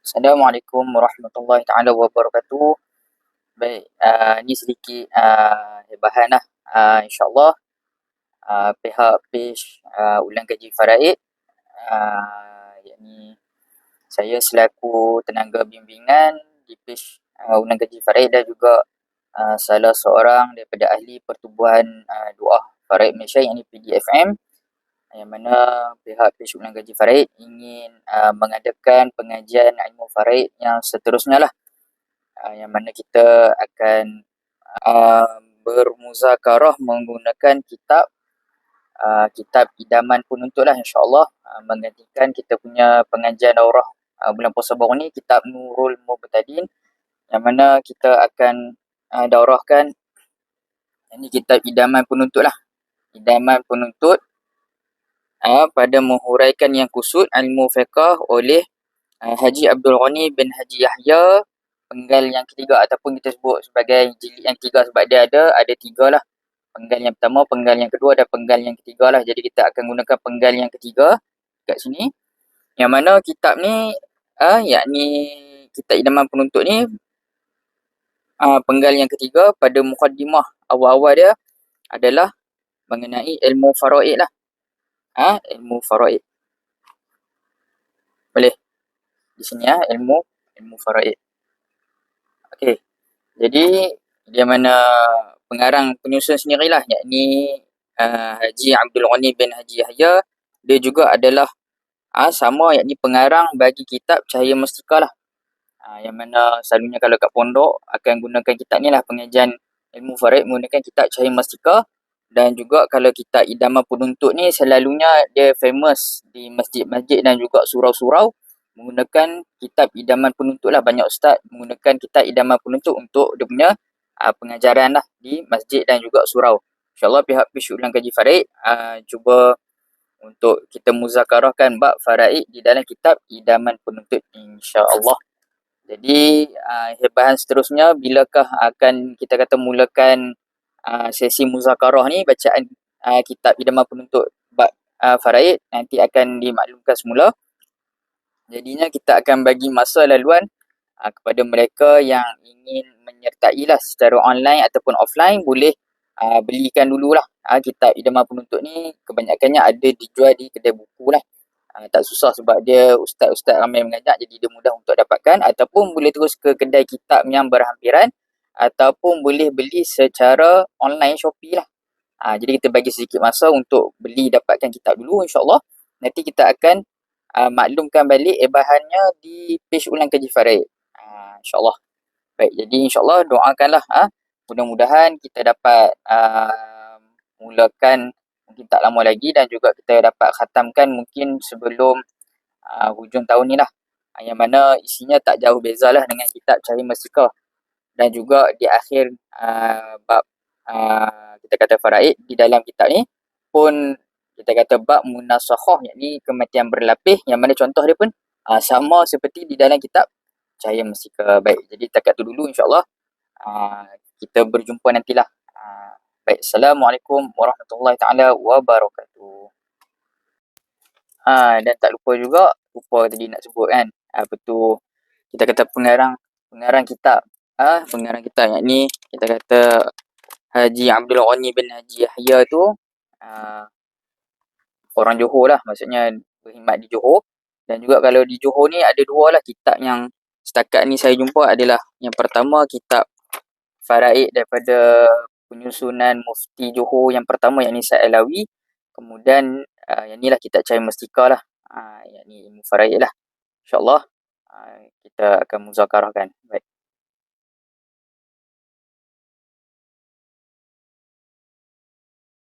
Assalamualaikum warahmatullahi taala wabarakatuh. Baik, uh, ni sedikit uh, bahan lah. Uh, InsyaAllah uh, pihak page uh, ulang kaji faraid uh, yakni saya selaku tenaga bimbingan di page uh, ulang kaji faraid dan juga uh, salah seorang daripada ahli pertubuhan uh, doa faraid Malaysia yang ini PDFM yang mana pihak Ulang Gaji Farid ingin uh, mengadakan pengajian ilmu Farid yang seterusnya lah. Uh, yang mana kita akan uh, bermuzakarah menggunakan kitab uh, kitab idaman penuntut lah insyaAllah. Uh, menggantikan kita punya pengajian daurah uh, bulan puasa baru ni kitab Nurul Mubtadin. Yang mana kita akan uh, daurahkan ini kitab idaman penuntut lah. Idaman penuntut uh, pada menghuraikan yang kusut ilmu fiqah oleh uh, Haji Abdul Ghani bin Haji Yahya penggal yang ketiga ataupun kita sebut sebagai jilid yang ketiga sebab dia ada ada tiga lah. Penggal yang pertama, penggal yang kedua dan penggal yang ketiga lah. Jadi kita akan gunakan penggal yang ketiga kat sini. Yang mana kitab ni uh, yakni kitab idaman penuntut ni uh, penggal yang ketiga pada mukaddimah awal-awal dia adalah mengenai ilmu faraid lah ha, ilmu faraid. Boleh. Di sini ya, ilmu ilmu faraid. Okey. Jadi dia mana pengarang penyusun sendirilah yakni uh, Haji Abdul Ghani bin Haji Yahya dia juga adalah uh, sama yakni pengarang bagi kitab Cahaya Mustika lah. Uh, yang mana selalunya kalau kat pondok akan gunakan kitab ni lah pengajian ilmu faraid menggunakan kitab Cahaya Mustika dan juga kalau kita idaman penuntut ni selalunya dia famous di masjid-masjid dan juga surau-surau menggunakan kitab idaman penuntut lah. Banyak ustaz menggunakan kitab idaman penuntut untuk dia punya uh, pengajaran lah di masjid dan juga surau. insyaAllah pihak Pish Ulang Kaji Farid uh, cuba untuk kita muzakarahkan bab faraid di dalam kitab idaman penuntut insyaAllah. Jadi uh, bahan seterusnya bilakah akan kita kata mulakan uh, sesi muzakarah ni bacaan uh, kitab idaman penuntut bab uh, faraid nanti akan dimaklumkan semula. Jadinya kita akan bagi masa laluan uh, kepada mereka yang ingin menyertai lah secara online ataupun offline boleh uh, belikan dululah uh, kitab idaman penuntut ni. Kebanyakannya ada dijual di kedai buku lah. Uh, tak susah sebab dia ustaz-ustaz ramai mengajak jadi dia mudah untuk dapatkan. Ataupun boleh terus ke kedai kitab yang berhampiran ataupun boleh beli secara online Shopee lah. Ha, jadi kita bagi sedikit masa untuk beli dapatkan kitab dulu insyaAllah. Nanti kita akan uh, maklumkan balik ebahannya di page ulang kaji Farid. Ha, InsyaAllah. Baik, jadi insyaAllah doakanlah. Ha, mudah-mudahan kita dapat uh, mulakan mungkin tak lama lagi dan juga kita dapat khatamkan mungkin sebelum uh, hujung tahun ni lah. Yang mana isinya tak jauh bezalah dengan kitab Cahaya Masika dan juga di akhir uh, bab uh, kita kata faraid di dalam kitab ni pun kita kata bab munasakhah yakni kematian berlapis yang mana contoh dia pun uh, sama seperti di dalam kitab cahaya mesika baik. Jadi takat tu dulu insyaallah uh, kita berjumpa nantilah. Uh, baik assalamualaikum warahmatullahi taala wabarakatuh. Uh, dan tak lupa juga lupa tadi nak sebut kan apa tu kita kata pengarang pengarang kitab ah pengarang kita yang ni. Kita kata Haji Abdul Ghani bin Haji Yahya tu uh, orang Johor lah maksudnya berkhidmat di Johor. Dan juga kalau di Johor ni ada dua lah kitab yang setakat ni saya jumpa adalah yang pertama kitab Faraid daripada penyusunan mufti Johor yang pertama yang ni Syed Alawi kemudian uh, yang ni lah kitab Cahaya Mestika lah. Uh, yang ni Faraid lah. insyaAllah uh, kita akan muzakarahkan. Baik